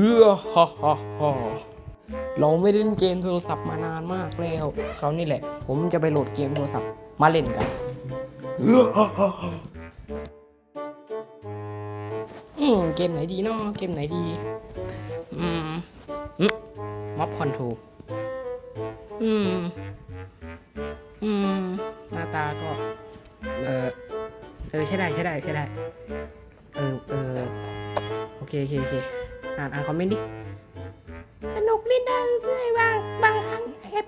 เฮ้อฮ่าฮ่าฮ่าเราไม่ได้เล่นเกมโทรศัพท์มานานมากแล้วเขาวนี่แหละ ผมจะไปโหลดเกมโทรศัพท์มาเล่นกันเฮ้อฮ่าฮ่าฮ่าอืมเกมไหนดีเนาะเกมไหนดี อืมอืมม็อบคอนโทรอืม อืม หน้าตาก็ เออเออใช่ได้ใช่ได้ใช่ได้ เออเออโอเคโอเคโอเค อ่านอ่านคอมเมนต์ดิ สนุกเล่นได้เรื่อยๆบางบางครั้งแอบ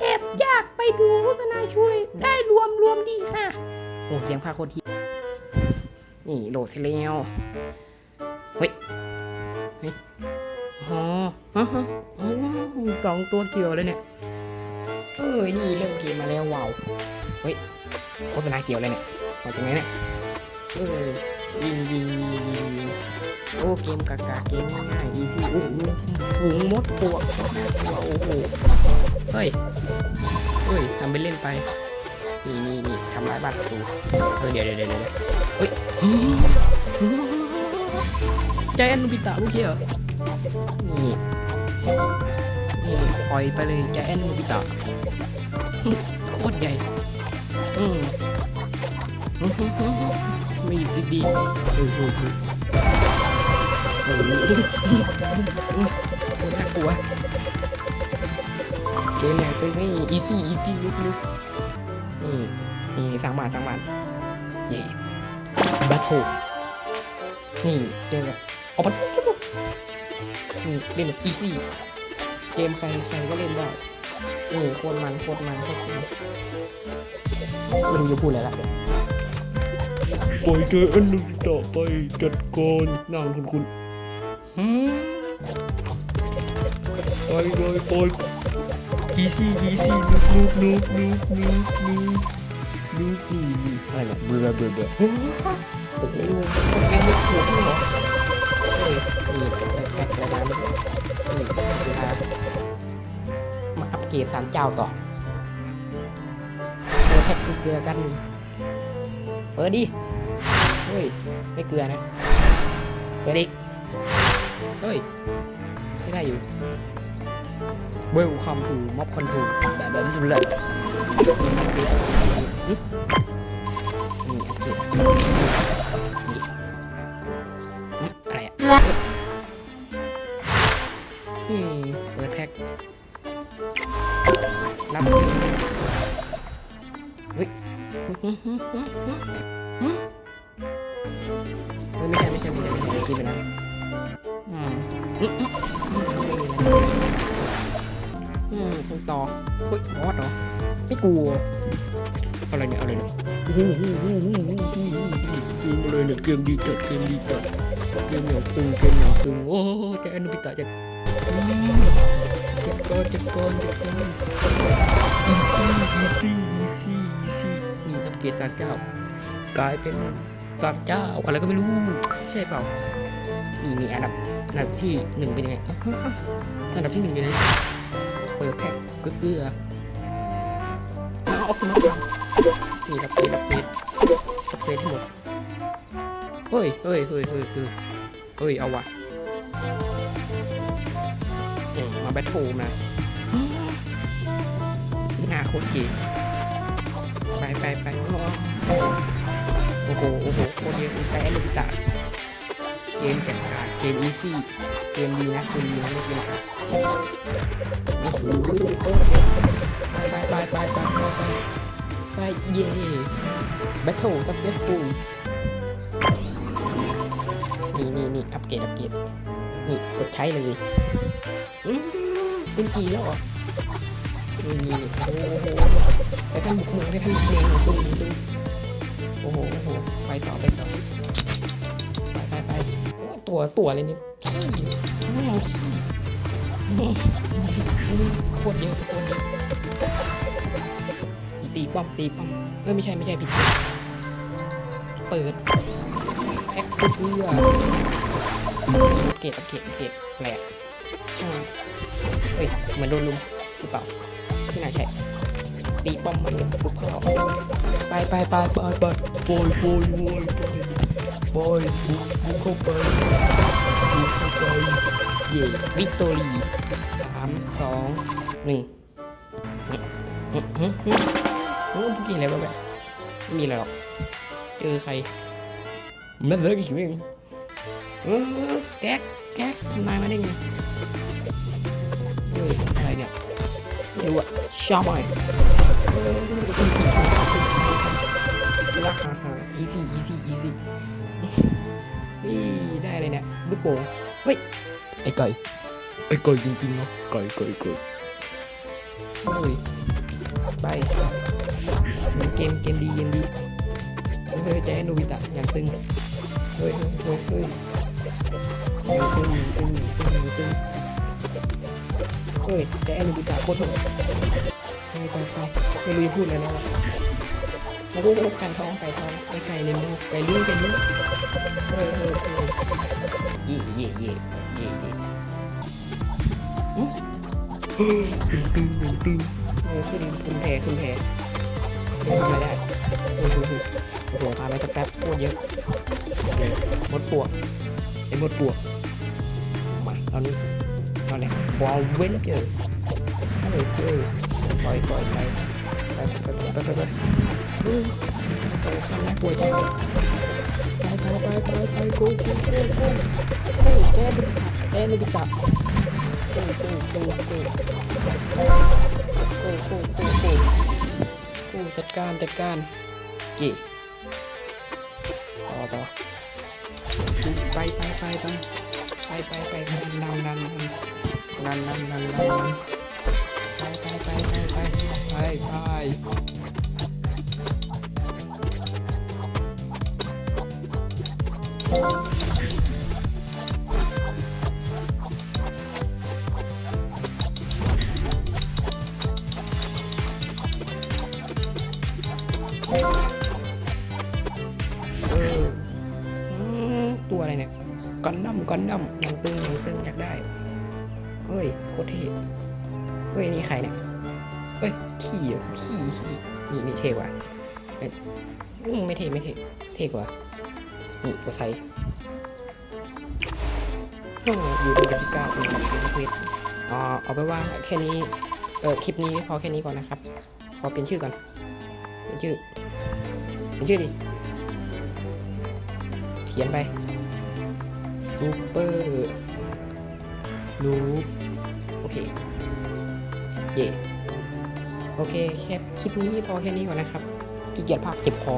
แอบอยากไปดูโฆษณาช่วยได้รวมรวมดีค่ะโอ้เสียงพาโคตรทีนี่โหลดเสร็จแล้วเฮ้ยนี่อ๋อฮะฮะอ๋อสองตัวเกี่ยวเลยเนี่ยเอ้ยนี่เริ่มเกมมาแล้วว้าวเฮ้ยโฆษณาเกี่ยวเลยเนี่ยมาจากไหนเนี่ยเออยิงยิงยิงยิงยิง โอ้เกมกากาเกมง่ายอีซี่โอ้โหฝูงมดปวกโอ้โหเฮ้ยเฮ้ยทำไปเล่นไปนี่นี่นี่ทำร้ายบ้านประตูเออเดี๋ยวเดี๋ยวเดี๋ยวเดี๋ยวเฮ้ยใจแอนนูบิตะเมื่อกี้เหรอนี่นี่ปล่อยไปเลยใจแอนนูบิตะโคตรใหญ่อืมไม่หยุดดีๆโอ้โห น่ากลัวเกมเนี่ยเป็นไม่อีซี่อีซี่ลุกลุกนี่นี่สางบ้านสางบ้านเย่บัตโถนี่เจอกับออกมานี่เล่นแบบอีซี่เกมใครใครก็เล่นได้นี่โคตรมันโคตรมันโคตรมันไม่รู้จะพูดอะไรละปล่อยเจออันหนึ่งต่อไปจัดการนางคุณคุณ ฮึไปเลยไปอีซี่อีซี่นุกนุกนุกนุกนุกนุกดูดีนี่อะไรแบบเบื่อเบื่อเบื่อโอ้โหแกไม่ถูกเหรอเฮ้ยนี่แพ็คแล้วนะนี่คือมามาอัปเกรดสารเจ้าต่อเจอแพ็คเกลือกันเปิดดิเฮ้ยไม่เกลือนะเปิดอีก เฮ้ยไม่ได้อยู่เวลคัมทูม็อบคอนทูแบบแบบนี้เลยนี่โอเคนี่อืมอะไรอะอืมเปิดแพ็ครับเฮ้ยหึหึหึหึหึเฮ้ยไม่ใช่ไม่ใช่ไม่ใช่ไม่ใช่คิดไปนะอืม อืมอืมอืมคุณต่อเฮ้ยบอสเหรอไม่กลัวอะไรเนี่ยอะไรเนี่ยโอ้โหโอ้โหโอ้โหโอ้โหเกมอะไรเนี่ยเกมดีจัดเกมดีจัดเกมเหนียวตึงเกมเหนียวตึงโอ้แกอนุบิตะจะอืมจัดก้อนจัดก้อนจัดก้อนอีซี่อีซี่อีซี่อีซี่นี่อัปเกรดสารเจ้ากลายเป็นสารเจ้าอะไรก็ไม่รู้ ใช่เปล่านี่มีอันดับอันดับที่หนึ่งเป็นยังไงอันดับที่หนึ่งเป็นยังไงเปิดแพ็คเกลือเอาออกมานี่รับเควสรับเควสรับเควสทั้งหมดเฮ้ยเฮ้ยเฮ้ยเฮ้ยเฮ้ยเฮ้ยเอาวะเอ้ยมาแบทโทมาหน้าโคตรเก๋ไปไปไปโอ้โหโอ้โหโคตรเยอะไปแอลูบิตา เกมแข่งขาดเกมอีซี่เกมดีนะเกมดีนะไม่เกมขาดโอ้โหโครเยอะไปไปไปไปไปไปไปเย่แบทเทิลสักเซสฟูนี่นี่นี่อัปเกรดอัปเกรดนี่กดใช้เลยเป็นกี่แล้วอะนี่นี่โอ้โหไปท่านบุกเมืองไปท่านเมืองตึงตึงโอ้โหโอ้โหไปต่อไปต่อ ตัวตัวอะไรนี่ขี้แม่ขี้โคตรเยอะโคตรเยอะตีป้อมตีป้อมเออไม่ใช่ไม่ใช่ผิดเปิดแพ็คเพื่อเกตเกตเกตแหลกช่างเฮ้ยเหมือนโดนลุมหรือเปล่าไม่น่าใช่ตีป้อมมันปุ๊บเขาไปไปไปไปไปโอยโอยโอย โอยบุกบุกเข้าไปบุกเข้าไปเย่วิกตอรีสามสองหนึ่งฮึฮึฮึฮึโอ้เมื่อกี้อะไรวะแบบไม่มีอะไรหรอกเจอใครมันเลิกอีกเองเออแก๊กแก๊กทำนายมาได้ไงเฮ้ยอะไรเนี่ยไม่รู้อะชอบไหมเออรักฮ่าฮ่า easy easy easy นี่ได้เลยเนี่ยลูกโป่งเฮ้ยไอ้ไก่ไอ้ไก่จริงๆเนาะไก่ไก่ไก่เฮ้ยไปเกมเกมดีเกมดีเฮ้ยใจแอนโนบิตะอย่างตึงเฮ้ยเฮ้ยเฮ้ยเฮ้ยตึงตึงตึงตึงเฮ้ยใจแอนโนบิตะโคตรโหดไปไปไปไม่รู้จะพูดอะไรแล้วอะแล้วก็ไก่ทองไก่ทองไอ้ไก่เลยมึงไก่ลิ้นไก่ลิ้นเฮ้ยเฮ้ยเฮ้ยเย่เย่เย่เย่เย่ตึงตึงตึงตึงเออขึ้นขึ้นแพขึ้นแพเดินไม่ได้โอ้โหโอ้โหพาไปสักแป๊บโคตรเยอะเออมดปวกไอ้หมดปวกมาตอนนี้ตอนนี้บอลเว้นเจอเออเจอปล่อยปล่อยไปไปไปไปไปไปเออโอ้โหข้างหน้าปวดจังเลยไป ไปไปไปโก้โก้โก้โก้โก้แกเป็นแกไม่ได้จับโก้โก้โก้โก้โอ้โหโอ้โหโอ้โหโอ้จัดการจัดการเย่ต่อต่อไปไปไปไปไปไปไปไปนันนันนันนันนันนันนันไปไปไปไปไปไปไป ตัวอะไรเนี่ยกันดั้มกันดั้มหนังตึงหนังตึงอยากได้เฮ้ยโคตรเท่เฮ้ยนี่ใครเนี่ยเฮ้ยขี่ขี่ขี่นี่นี่เท่กว่าเอ้ยอืมไม่เท่ไม่เท่เท่กว่า นี่ตัวไซส์อืมอยู่ในกติกาเป็นแบบเป็นควสอ๋อเอาไปว่าแค่นี้เออคลิปนี้พอแค่นี้ก่อนนะครับ ขอเปลี่ยนชื่อก่อน เปลี่ยนชื่อ เปลี่ยนชื่อดิ เขียนไปซูเปอร์ลูปโอเค เย่โอเคแค่คลิปนี้พอแค่นี้ก่อนนะครับขี้เกียจภาพเจ็บคอ